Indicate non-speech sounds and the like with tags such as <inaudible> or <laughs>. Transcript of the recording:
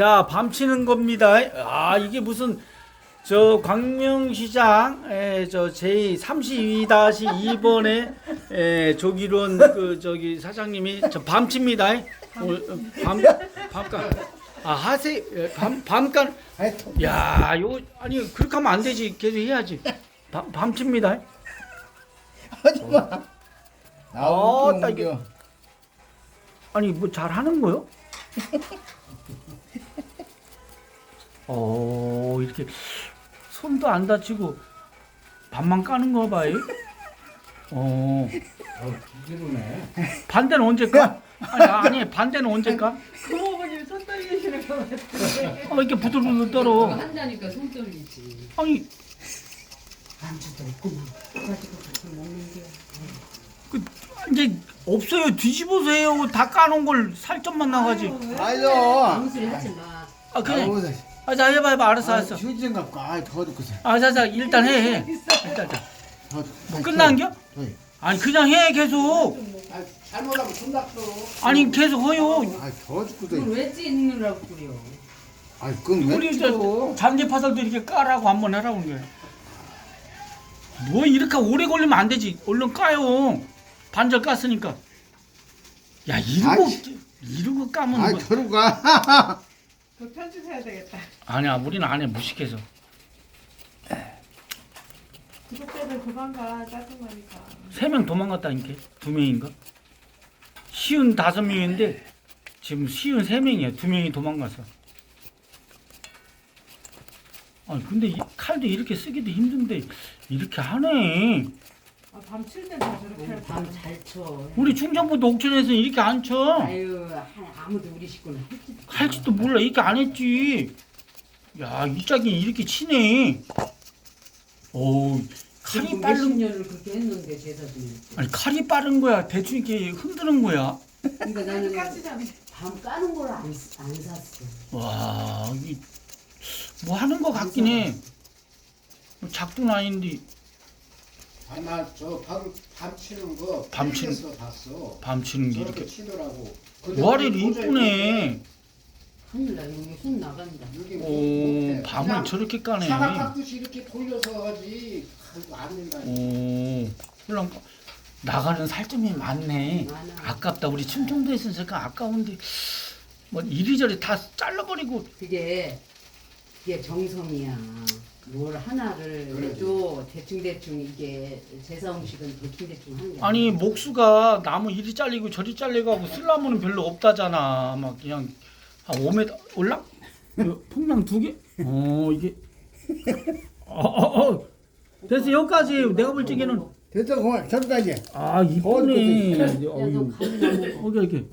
자, 밤치는 겁니다. 아, 이게 무슨 저 광명시장 에, 저 제 32-2번에 에, 조기론 그 저기 사장님이 저 밤칩니다. 오늘 밤 밤간 아 하세 에, 밤 밤간 야, 요 아니 그렇게 하면 안 되지. 계속 해야지. 밤 밤칩니다. 하지 마. 어, 나오는 딱거 아니 뭐 잘하는 거요? 어 이렇게 손도 안 다치고 반만 까는 거 봐요. <laughs> 어 기르네. 반대는 언제 까? 아니 아니 반대는 언제 까? 고모부님 손 떨리시는 거 같아. 어 이렇게 부들부들 떨어. 한다니까 손 떨리지. 아니 안주도 없구만. 가지고 같이 먹는 게. 그 이제 없어요. 뒤집어서 해요. 다 까놓은 걸 살점만 나가지. 아이고. 아무 소리 하지 마. 아 그냥 나오자. 아 자 해봐 해봐 알았어 알았어. 휴지장 갖고 아이 더 듣고서. 아 자 자 일단 해 해. 일단 자. 더. 뭐 끝난겨? 저기. 아니 그냥 해 계속. 아 잘못하면 손 닥쳐. 아니 계속 해요. 아이 더. 그걸 왜 찢느라고 그래요? 아이 그건 왜 우리 찍어? 저 잔디파살도 이렇게 까라고 한번 해라고 거야. 뭐 이렇게 오래 걸리면 안 되지. 얼른 까요. 반절 깠으니까. 야 이러고 아이. 이러고 까면 아이 뭐. 저로 가. <laughs> 그 편집해야 되겠다. 아니야 우리는 안 해 무식해서. 구독자들 도망가 짜증나니까. 세 명 도망갔다니까 두 명인가? 쉬운 다섯 명인데 지금 쉬운 세 명이야. 두 명이 도망가서. 아니 근데 이 칼도 이렇게 쓰기도 힘든데 이렇게 하네. 아, 밤칠 때다 저렇게 할 밤잘 쳐. 우리 충청북도 옥천에서는 이렇게 안 쳐. 아유 한- 아무도 우리 식구는 할지도 할지도 몰라 이렇게 안 했지. 야 이 짝이 이렇게 치네. 오 칼이 빠른 년을 그렇게 했는데 제사도. 아니 칼이 빠른 거야 대충 이렇게 흔드는 거야. 그러니까 나는 까지잖아. 밤 까는 걸 안 안 샀어. 와 이 뭐 하는 거 같긴 해. 뭐 작두는 아닌데 아나저 밤, 밤 치는 거 밤 치는- 텔레비에서 봤어. 밤 치는 게 저렇게 이렇게 치더라고. 노아리 이쁘네. 큰일 나 여기 손 나간다. 오 못해. 그냥 저렇게 까네. 사각 깎듯이 이렇게 돌려서 하지. 아이고 안 된다. 오 훌랑 나가는 살점이 많네. 많아. 아깝다 우리 충청도에서는 잠깐 아까운데 뭐 이리저리 다 잘라버리고 그게 그게 정성이야. 뭘 하나를 그래. 해도 대충 대충 이게 제사 음식은 대충 대충 하는 게 아니 목수가 나무 이리 잘리고 저리 잘리고 쓸나무는 별로 없다잖아. 막 그냥 한 5m 올라? 이거 풍랑 두 개? 어 이게 <laughs> 어, 어, 어. 됐어 여기까지 내가 볼 적에는 됐어 그만 저기까지. 아 이쁘네. 야너 어유. 가면 오케이 오케이.